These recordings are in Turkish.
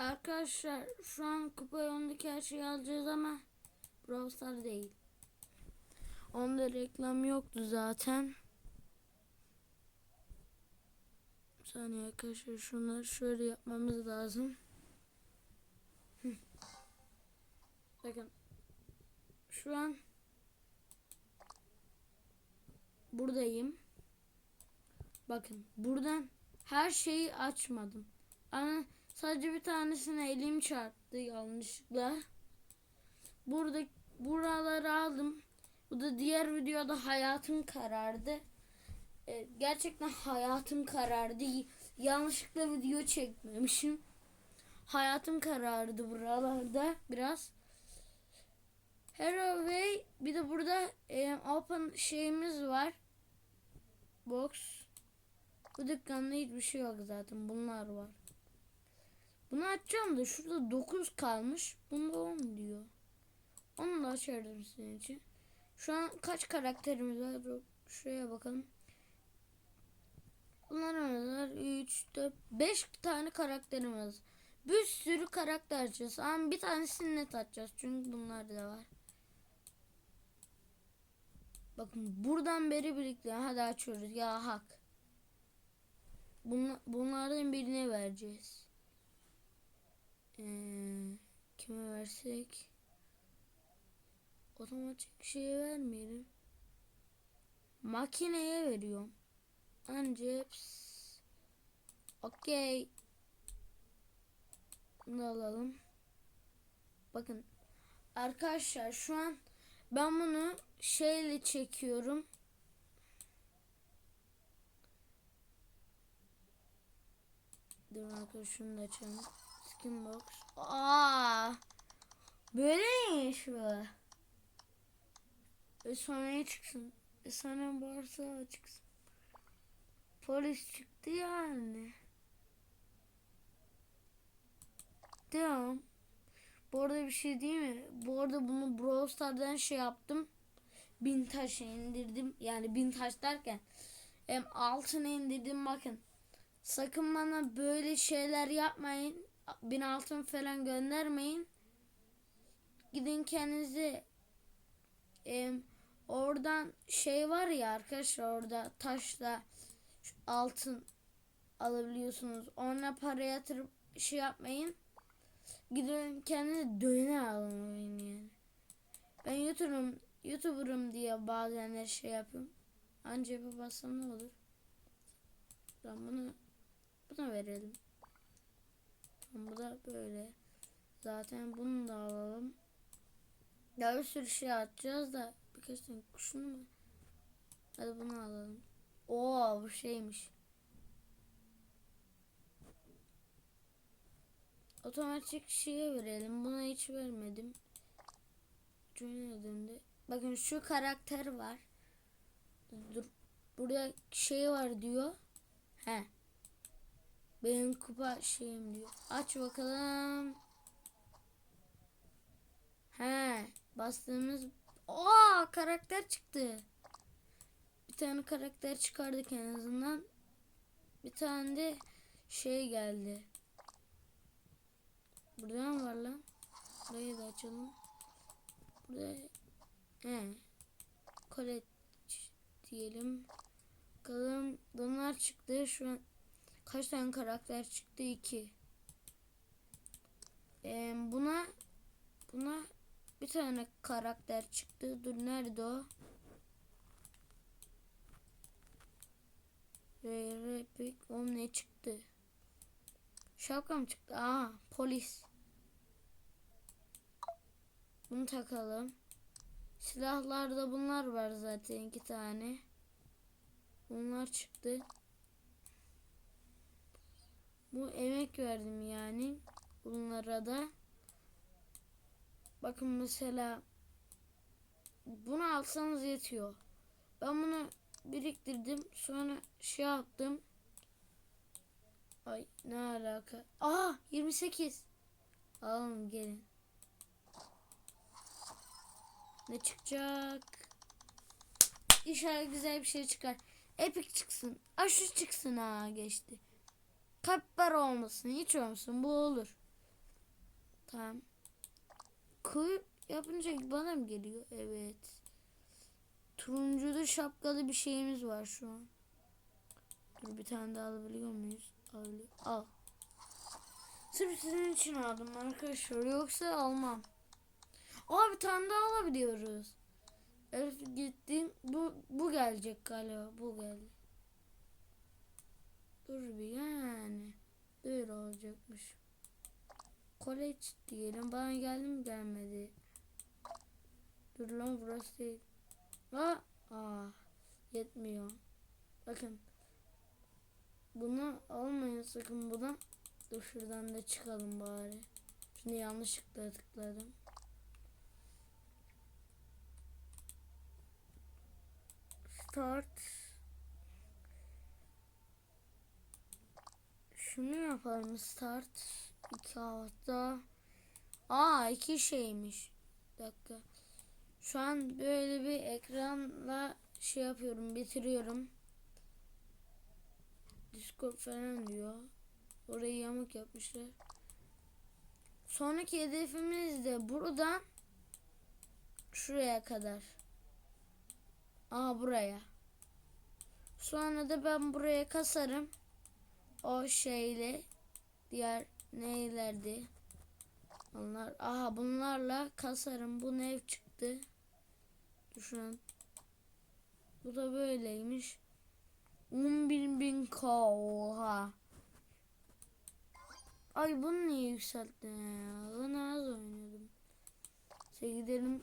Arkadaşlar şu an kupa yolundaki her şeyi alacağız ama Brawl değil. Onda reklam yoktu zaten. Bir saniye arkadaşlar şunları şöyle yapmamız lazım. Bakın. Şu an buradayım. Bakın buradan her şeyi açmadım. Ama sadece bir tanesine elim çarptı yanlışlıkla. Burada buraları aldım. Bu da diğer videoda hayatım karardı. Ee, gerçekten hayatım karardı. Yanlışlıkla video çekmemişim. Hayatım karardı buralarda biraz. Hero Way bir de burada e, open şeyimiz var. Box. Bu dükkanda hiçbir şey yok zaten. Bunlar var. Bunu açacağım da şurada 9 kalmış. Bunda 10 diyor. Onu da açardım senin için. Şu an kaç karakterimiz var? Şuraya bakalım. Bunlar var. 3, 4, 5 tane karakterimiz. Bir sürü karakter açacağız. Ama bir tanesini net açacağız. Çünkü bunlar da var. Bakın buradan beri birlikte. Hadi açıyoruz. Ya hak. Bunla- bunlardan birine vereceğiz. Ee, kime versek? Otomatik şeye vermeyelim. Makineye veriyorum. Anceps. Okey. Bunu alalım. Bakın. Arkadaşlar şu an ben bunu şeyle çekiyorum. Dur arkadaşlar şunu da açalım. Skinbox. Aa! Böyleymiş bu. E sonra ne çıksın? E sonra borsa çıksın. Polis çıktı yani. Devam. Bu arada bir şey değil mi? Bu arada bunu Brawl Stars'dan şey yaptım. Bin taşı indirdim. Yani bin taş derken hem altını indirdim bakın. Sakın bana böyle şeyler yapmayın. Bin altın falan göndermeyin. Gidin kendinize em, oradan şey var ya arkadaşlar orada taşla altın alabiliyorsunuz. Ona para yatırıp şey yapmayın. Gidin kendinize döne alın yani. Ben YouTuber'ım, YouTuber'ım diye bazen şey yapıyorum. Anca bassam ne olur? Ben bunu buna verelim. Tamam, bu da böyle. Zaten bunu da alalım. Ya bir sürü şey atacağız da birkaç tane kuşun mu? Hadi bunu alalım. Oo bu şeymiş. Otomatik şeye verelim. Buna hiç vermedim. Join Bakın şu karakter var. Dur. Burada şey var diyor. He. Benim kupa şeyim diyor. Aç bakalım. He. Bastığımız Aa karakter çıktı. Bir tane karakter çıkardık en azından. Bir tane de şey geldi. Burada mı var lan? Burayı da açalım. Burada he. Kolet diyelim. Bakalım donar çıktı. Şu an kaç tane karakter çıktı? 2. Ee, buna buna bir tane karakter çıktı. Dur nerede o? Rare Epic. O ne çıktı? Şapka mı çıktı? Aa polis. Bunu takalım. Silahlarda bunlar var zaten iki tane. Bunlar çıktı. Bu emek verdim yani. Bunlara da. Bakın mesela bunu alsanız yetiyor. Ben bunu biriktirdim. Sonra şey yaptım. Ay ne alaka? Aa 28. Alalım gelin. Ne çıkacak? İnşallah güzel bir şey çıkar. Epic çıksın. Aşı çıksın ha geçti. Kalp var olmasın. Hiç olmasın. Bu olur. Tamam. Kuyu yapınca bana mı geliyor? Evet. Turunculu şapkalı bir şeyimiz var şu an. Dur bir tane daha alabiliyor muyuz? Alabiliyor. Al. Sırf sizin için aldım arkadaşlar. Yoksa almam. Aa bir tane daha alabiliyoruz. Elif gittim. Bu, bu gelecek galiba. Bu geldi. Dur bir yani. Böyle olacakmış. College diyelim. Bana geldi mi gelmedi. Dur lan burası değil. Aa, aa yetmiyor. Bakın. Bunu almayın sakın buna. Dur şuradan da çıkalım bari. Şimdi yanlışlıkla tıkladım. Start. Şunu yapalım start. İki hafta. Aa iki şeymiş. Bir dakika. Şu an böyle bir ekranla şey yapıyorum bitiriyorum. Discord falan diyor. Orayı yamuk yapmışlar. Sonraki hedefimiz de buradan şuraya kadar. Aa buraya. Sonra da ben buraya kasarım. O şeyle diğer neylerdi? Onlar aha bunlarla kasarım. Bu ne çıktı? Düşünün. Bu da böyleymiş. 11 bin k oha. Ay bunu niye yükselttin ya? Ben az oynuyordum. Neyse gidelim.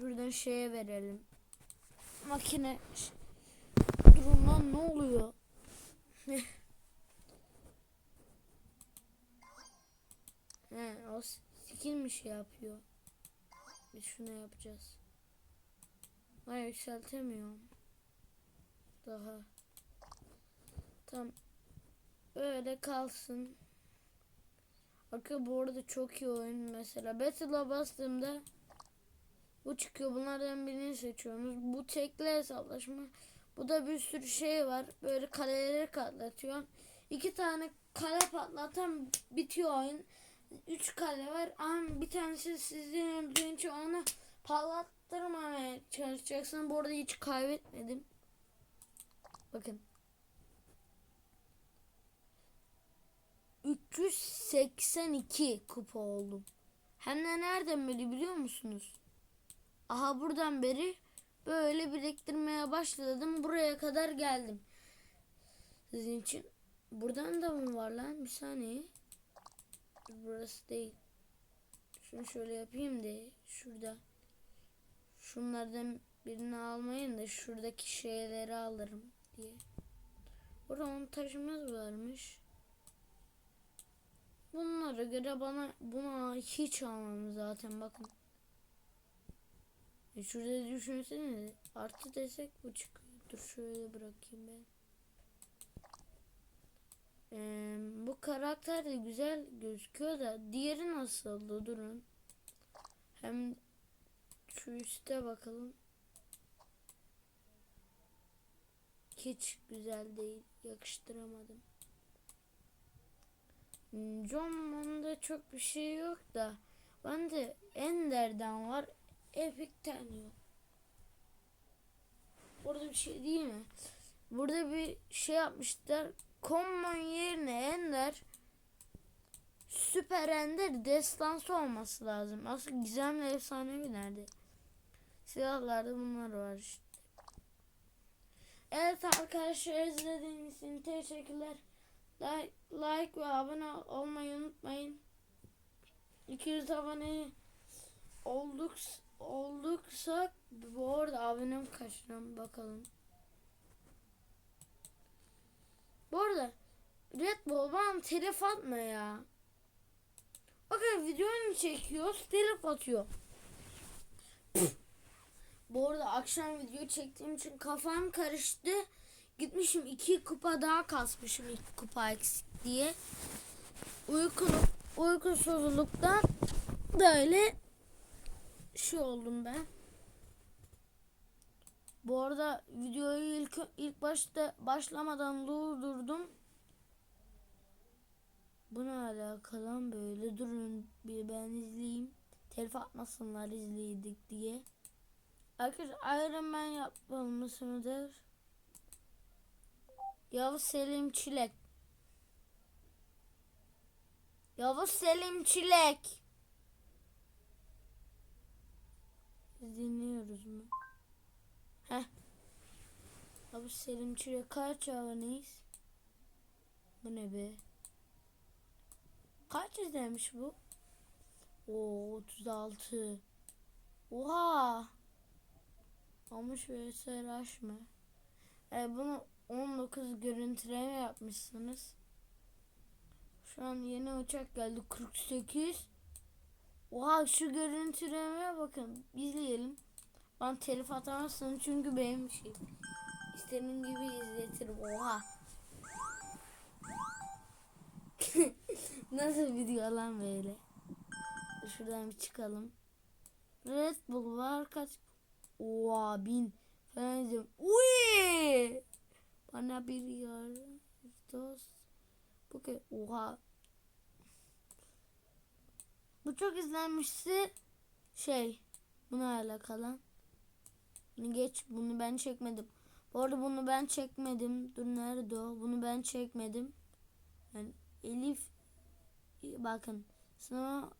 Buradan şeye verelim. Makine. Durun lan ne oluyor? He, o skill mi şey yapıyor? Biz şunu yapacağız. Ay yükseltemiyorum. Daha. Tam öyle kalsın. Arka bu arada çok iyi oyun mesela. Battle'a bastığımda bu çıkıyor. Bunlardan birini seçiyorsunuz. Bu tekli hesaplaşma. Bu da bir sürü şey var. Böyle kaleleri patlatıyor. İki tane kale patlatan bitiyor oyun. Üç kale var. Ama bir tanesi sizin öldüğünce onu patlattırmamaya çalışacaksın. Bu arada hiç kaybetmedim. Bakın. 382 kupa oldum. Hem de nereden beri biliyor musunuz? Aha buradan beri böyle biriktirmeye başladım. Buraya kadar geldim. Sizin için. Buradan da mı var lan? Bir saniye. Burası değil. Şunu şöyle yapayım da şurada. Şunlardan birini almayın da şuradaki şeyleri alırım diye. Burada onun taşımız varmış. Bunlara göre bana buna hiç almam zaten bakın. E şurada düşünsene artı desek bu çıkıyor. Dur şöyle bırakayım ben. Ee, bu karakter de güzel gözüküyor da diğeri nasıldı durun. Hem şu üste bakalım. Hiç güzel değil. Yakıştıramadım. Hmm, John çok bir şey yok da. Bende Ender'den var. Epic'ten yok. Burada bir şey değil mi? Burada bir şey yapmışlar. Common yerine Ender Süper Ender destansı olması lazım. Aslında gizemli efsanevi nerede? Silahlarda bunlar var işte. Evet arkadaşlar izlediğiniz için teşekkürler. Like, like ve abone olmayı unutmayın. 200 abone olduk olduksa bu arada abonem kaç lan bakalım. Bu arada Red Bull bana telef atma ya. Bakın videonu çekiyoruz telef atıyor. Bu arada akşam video çektiğim için kafam karıştı. Gitmişim iki kupa daha kasmışım iki kupa eksik diye. Uykulu, uykusuzluktan böyle şey oldum ben. Bu arada videoyu ilk ilk başta başlamadan durdurdum. Buna alakalı böyle durun bir ben izleyeyim. Telif atmasınlar izleyedik diye. Arkadaşlar Iron Man yapmalı mısınız? Yavuz Selim Çilek. Yavuz Selim Çilek. Dinliyoruz mu? Heh. Yavuz Selim Çilek kaç aboneyiz? Bu ne be? Kaç izlemiş bu? Oo 36. Oha. Almış ve seraş mı? E bunu 19 görüntüleme yapmışsınız. Şu an yeni uçak geldi 48. Oha şu görüntülemeye bakın. İzleyelim. Ben telif atamazsın çünkü benim şey. İstediğim gibi izletirim. Oha. Nasıl video lan böyle? Şuradan bir çıkalım. Red Bull var kaç? Oha bin falan izliyorum. Uy! Bana bir yar dost. Bu oha. Bu çok izlenmişti. Şey buna alakalı. Bunu geç bunu ben çekmedim. Bu arada bunu ben çekmedim. Dur nerede o? Bunu ben çekmedim. Yani Elif bakın sınava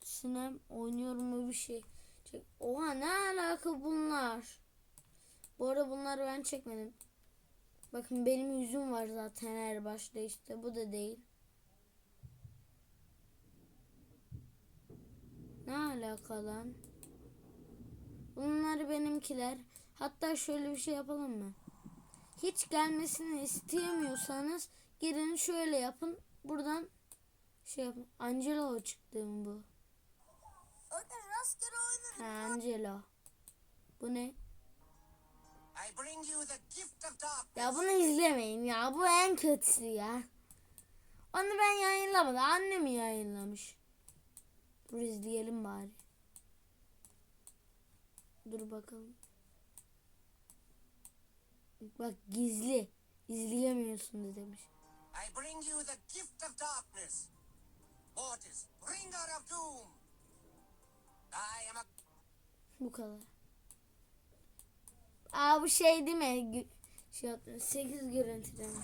sinem oynuyorum mu bir şey. Çek. Oha ne alaka bunlar? Bu arada bunları ben çekmedim. Bakın benim yüzüm var zaten her başta işte bu da değil. Ne alaka lan? Bunlar benimkiler. Hatta şöyle bir şey yapalım mı? Hiç gelmesini isteyemiyorsanız gelin şöyle yapın. Buradan şey yapın. Angelo çıktı bu. Orada rastgele Ha, oynarım. Angelo. Bu ne? Ya bunu izlemeyin ya. Bu en kötüsü ya. Onu ben yayınlamadım. Annem yayınlamış. Dur izleyelim bari. Dur bakalım. Bak gizli. İzleyemiyorsun demiş. I bring you the gift of darkness. Mortis, bringer of doom. I am a Bu kadar. Aa bu şey değil mi? Gü- Şey yaptım. 8 görüntüleme.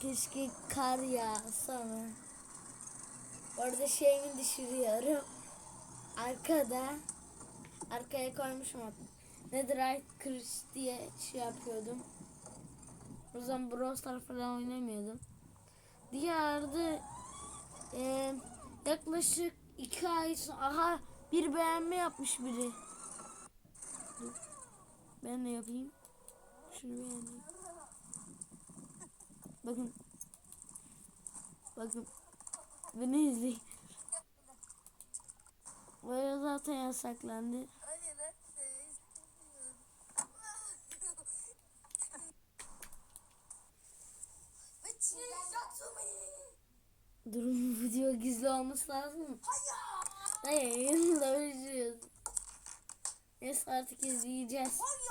Keşke kar yağsa mı? Orada şeyimi düşürüyorum. Arkada arkaya koymuşum. Netherite kırış diye şey yapıyordum. O zaman Brawl falan oynamıyordum. Diğerde e, yaklaşık iki ay sonra aha bir beğenme yapmış biri. Dur. Ben de yapayım. Şunu beğeneyim. Bakın. Bakın. Beni izleyin. Böyle zaten yasaklandı. Durum video gizli olması lazım. Hayır. Hayır yayınlamışız. Neyse artık izleyeceğiz. Hayır.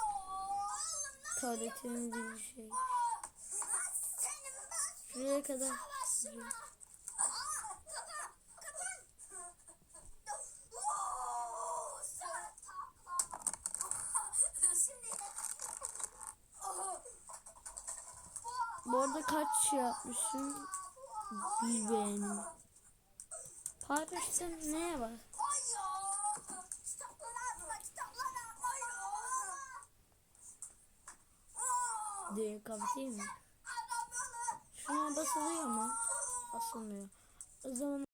Tuvaletimiz bir şey. Senin ben Şuraya kadar. savaşma. Aa, kapan, kapan. Oo, sen takla. Şimdi Bu arada kaç şey yapmışım? Bir beğenim. Paylaştım neye. Hayır. diye kapatayım mı? Şuna basılıyor mu? Basılmıyor. O zaman